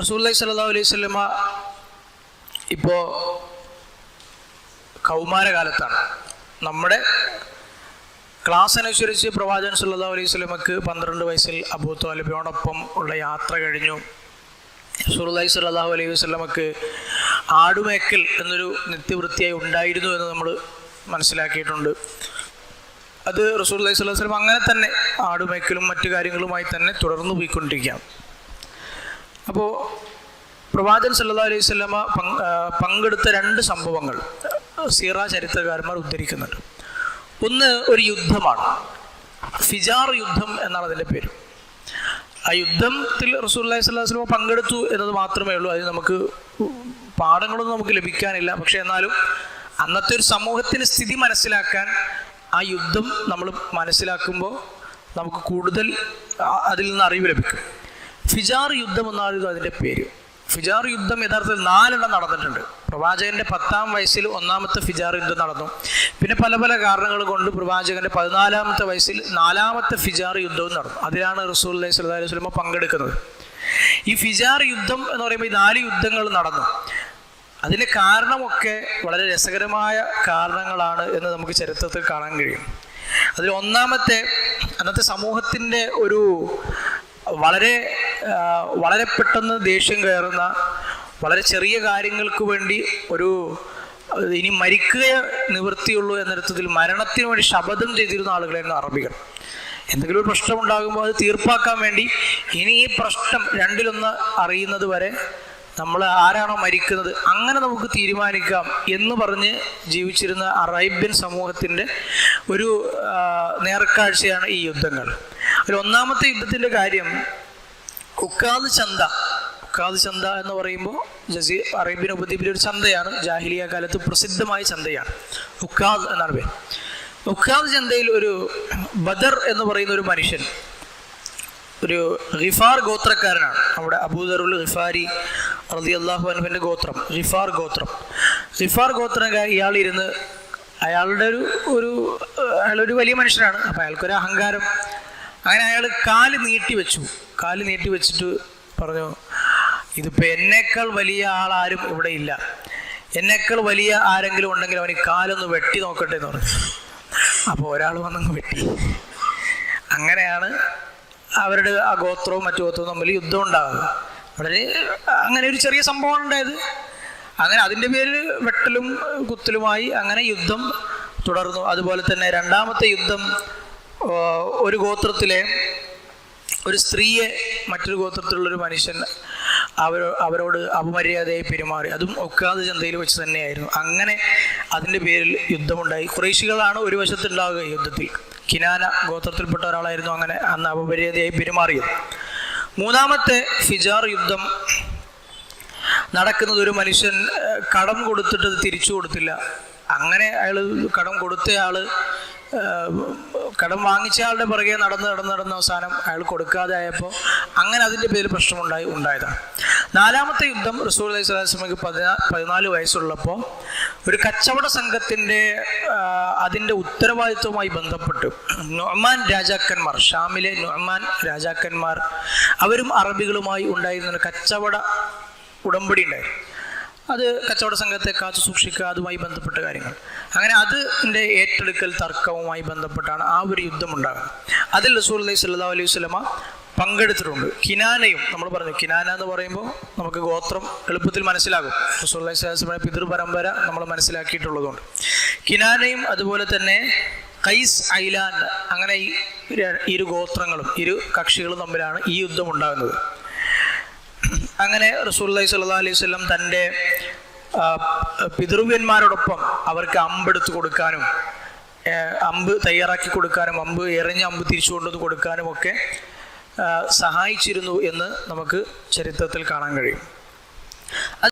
റസൂല്ലി സല്ലാ അലൈഹി സ്വലമ ഇപ്പോൾ കൗമാരകാലത്താണ്. നമ്മുടെ ക്ലാസ് അനുസരിച്ച് പ്രവാചകൻ സല്ലാ അലൈഹി സ്വലമക്ക് പന്ത്രണ്ട് വയസ്സിൽ അബൂ താലിബിനോടൊപ്പം ഉള്ള യാത്ര കഴിഞ്ഞു. സുറുല്ലായി സല്ലാഹു അലൈഹി വസ്ലമക്ക് ആടുമേക്കൽ എന്നൊരു നിത്യവൃത്തിയായി ഉണ്ടായിരുന്നു എന്ന് നമ്മൾ മനസ്സിലാക്കിയിട്ടുണ്ട്. അത് റസൂൽ അലൈഹി സ്വലം അങ്ങനെ തന്നെ ആടുമേക്കലും മറ്റു കാര്യങ്ങളുമായി തന്നെ തുടർന്നു പോയിക്കൊണ്ടിരിക്കാം അപ്പോൾ പ്രവാചകൻ സല്ലാ അലൈഹി സ്വലമ പങ്കെടുത്ത രണ്ട് സംഭവങ്ങൾ സീറ ചരിത്രകാരന്മാർ ഉദ്ധരിക്കുന്നുണ്ട്. ഒന്ന് ഒരു യുദ്ധമാണ്. ഫിജാർ യുദ്ധം എന്നാണ് അതിന്റെ പേര്. ആ യുദ്ധത്തിൽ റസൂല്ലാഹി സ്വല്ലാഹു വസ്ലമ പങ്കെടുത്തു എന്നത് മാത്രമേ ഉള്ളൂ. അതിന് നമുക്ക് പാഠങ്ങളൊന്നും നമുക്ക് ലഭിക്കാനില്ല. പക്ഷേ എന്നാലും അന്നത്തെ ഒരു സമൂഹത്തിന് സ്ഥിതി മനസ്സിലാക്കാൻ ആ യുദ്ധം നമ്മൾ മനസ്സിലാക്കുമ്പോൾ നമുക്ക് കൂടുതൽ അതിൽ നിന്ന് അറിവ് ലഭിക്കും. ഫിജാർ യുദ്ധം എന്നായിരുന്നു അതിന്റെ പേര്. ഫിജാർ യുദ്ധം യഥാർത്ഥത്തിൽ നാലെണ്ണം നടന്നിട്ടുണ്ട്. പ്രവാചകന്റെ പത്താം വയസ്സിൽ ഒന്നാമത്തെ ഫിജാർ യുദ്ധം നടന്നു. പിന്നെ പല പല കാരണങ്ങൾ കൊണ്ട് പ്രവാചകന്റെ പതിനാലാമത്തെ വയസ്സിൽ നാലാമത്തെ ഫിജാർ യുദ്ധവും നടന്നു. അതിലാണ് റസൂൽ അലൈഹി സ്വലാ സ്വലമ പങ്കെടുക്കുന്നത്. ഈ ഫിജാർ യുദ്ധം എന്ന് പറയുമ്പോൾ ഈ നാല് യുദ്ധങ്ങൾ നടന്നു. അതിന് കാരണമൊക്കെ വളരെ രസകരമായ കാരണങ്ങളാണ് എന്ന് നമുക്ക് ചരിത്രത്തിൽ കാണാൻ കഴിയും. അതിൽ ഒന്നാമത്തെ അന്നത്തെ സമൂഹത്തിന്റെ ഒരു വളരെ വളരെ പെട്ടെന്ന് ദേഷ്യം കയറുന്ന വളരെ ചെറിയ കാര്യങ്ങൾക്ക് വേണ്ടി ഒരു ഇനി മരിക്കുക നിവൃത്തിയുള്ളൂ എന്നർത്ഥത്തിൽ മരണത്തിന് വേണ്ടി ശബദം ചെയ്തിരുന്ന ആളുകളായിരുന്നു അറബികൾ. എന്തെങ്കിലും ഒരു പ്രശ്നം ഉണ്ടാകുമ്പോൾ അത് തീർപ്പാക്കാൻ വേണ്ടി ഇനി ഈ പ്രശ്നം രണ്ടിലൊന്ന് അറിയുന്നത് വരെ നമ്മൾ ആരാണോ മരിക്കുന്നത് അങ്ങനെ നമുക്ക് തീരുമാനിക്കാം എന്ന് പറഞ്ഞ് ജീവിച്ചിരുന്ന അറേബ്യൻ സമൂഹത്തിന്റെ ഒരു നേർക്കാഴ്ചയാണ് ഈ യുദ്ധങ്ങൾ. അതിൽ ഒന്നാമത്തെ യുദ്ധത്തിന്റെ കാര്യം ഉക്കാദ് ചന്ത. ഉക്കാദ് ചന്ത എന്ന് പറയുമ്പോൾ ജസീർ അറേബ്യൻ ഉപദ്വീപിലെ ഒരു ചന്തയാണ്. ജാഹിലിയ കാലത്ത് പ്രസിദ്ധമായ ചന്തയാണ്. ഉക്കാദ് എന്നാണ് പേര്. ഉക്കാദ് ചന്തയിൽ ഒരു ബദർ എന്ന് പറയുന്ന ഒരു മനുഷ്യൻ ഒരു റിഫാർ ഗോത്രക്കാരനാണ്. നമ്മുടെ അബൂദറുൽ റിഫാരി റതി അള്ളാഹു അനുഭവന്റെ ഗോത്രം റിഫാർ ഗോത്രം. റിഫാർ ഗോത്രക്കാർ ഇയാൾ ഇരുന്ന് അയാളുടെ ഒരു ഒരു അയാളൊരു വലിയ മനുഷ്യനാണ്. അപ്പം അയാൾക്കൊരു അഹങ്കാരം അങ്ങനെ അയാൾ കാൽ നീട്ടി വെച്ചു. കാൽ നീട്ടി വെച്ചിട്ട് പറഞ്ഞു ഇതിപ്പോൾ എന്നേക്കാൾ വലിയ ആളാരും ഇവിടെ ഇല്ല. എന്നേക്കാൾ വലിയ ആരെങ്കിലും ഉണ്ടെങ്കിൽ അവന് കാലൊന്ന് വെട്ടി നോക്കട്ടെ എന്ന് പറഞ്ഞു. അപ്പോൾ ഒരാൾ വന്നങ്ങ് വെട്ടി. അങ്ങനെയാണ് അവരുടെ ആ ഗോത്രവും മറ്റു ഗോത്രവും തമ്മിൽ യുദ്ധം ഉണ്ടാകുന്നത് വളരെ അങ്ങനെ ഒരു ചെറിയ സംഭവം ഉണ്ടായത്. അങ്ങനെ അതിന്റെ പേരിൽ വെട്ടലും കുത്തലുമായി അങ്ങനെ യുദ്ധം തുടർന്നു. അതുപോലെ തന്നെ രണ്ടാമത്തെ യുദ്ധം ഒരു ഗോത്രത്തിലെ ഒരു സ്ത്രീയെ മറ്റൊരു ഗോത്രത്തിലുള്ളൊരു മനുഷ്യൻ അവർ അവരോട് അപമര്യാദയായി പെരുമാറി. അതും ഒക്കാതെ ചന്തയിൽ വെച്ച് തന്നെയായിരുന്നു. അങ്ങനെ അതിന്റെ പേരിൽ യുദ്ധമുണ്ടായി. കുറേശികളാണ് ഒരു വശത്തുണ്ടാവുക യുദ്ധത്തിൽ. കിനാന ഗോത്രത്തിൽപ്പെട്ട ഒരാളായിരുന്നു അങ്ങനെ അന്ന് അപമര്യാദയായി പെരുമാറിയത്. മൂന്നാമത്തെ ഫിജാർ യുദ്ധം നടക്കുന്നത് ഒരു മനുഷ്യൻ കടം കൊടുത്തിട്ട് തിരിച്ചു കൊടുത്തില്ല. അങ്ങനെ അയാൾ കടം കൊടുത്തയാൾ കടം വാങ്ങിച്ച ആളുടെ പുറകെ നടന്ന് നടന്ന് നടന്ന അവസാനം അയാൾ കൊടുക്കാതെ ആയപ്പോൾ അങ്ങനെ അതിന്റെ പേരിൽ പ്രശ്നമുണ്ടായി ഉണ്ടായതാണ്. നാലാമത്തെ യുദ്ധം റസൂൽ അലൈഹി സ്വലാസ്മയ്ക്ക് പതിനാ പതിനാല് വയസ്സുള്ളപ്പോൾ ഒരു കച്ചവട സംഘത്തിന്റെ അതിന്റെ ഉത്തരവാദിത്വവുമായി ബന്ധപ്പെട്ട് നൊമാൻ രാജാക്കന്മാർ ഷാമിലെ നൊമാൻ രാജാക്കന്മാർ അവരും അറബികളുമായി ഉണ്ടായിരുന്ന കച്ചവട ഉടമ്പടി ഉണ്ടായിരുന്നു. അത് കച്ചവട സംഘത്തെ കാത്തു സൂക്ഷിക്കുക അതുമായി ബന്ധപ്പെട്ട കാര്യങ്ങൾ. അങ്ങനെ അതിന്റെ ഏറ്റെടുക്കൽ തർക്കവുമായി ബന്ധപ്പെട്ടാണ് ആ ഒരു യുദ്ധം ഉണ്ടാകുന്നത്. അതിൽ റസൂൽ അലൈഹി സ്വല്ലാ അലൈഹി സ്വലമ പങ്കെടുത്തിട്ടുണ്ട്. കിനാനയും നമ്മൾ പറഞ്ഞു കിനാന എന്ന് പറയുമ്പോൾ നമുക്ക് ഗോത്രം എളുപ്പത്തിൽ മനസ്സിലാകും. റസൂൽ അലൈഹി സ്വലമയുടെ പിതൃപരമ്പര നമ്മൾ മനസ്സിലാക്കിയിട്ടുള്ളതുകൊണ്ട്. കിനാനയും അതുപോലെ തന്നെ കൈസ് ഐലാൻ അങ്ങനെ ഈ ഇരു ഗോത്രങ്ങളും ഇരു കക്ഷികളും തമ്മിലാണ് ഈ യുദ്ധം ഉണ്ടാകുന്നത്. അങ്ങനെ റസൂൽ അലൈഹി സ്വല്ലാ അലൈഹി സ്വലം തന്റെ പിതൃവ്യന്മാരോടൊപ്പം അവർക്ക് അമ്പെടുത്ത് കൊടുക്കാനും അമ്പ് തയ്യാറാക്കി കൊടുക്കാനും അമ്പ് എറിഞ്ഞ അമ്പ് തിരിച്ചു കൊണ്ടുവന്ന് കൊടുക്കാനും ഒക്കെ സഹായിച്ചിരുന്നു എന്ന് നമുക്ക് ചരിത്രത്തിൽ കാണാൻ കഴിയും.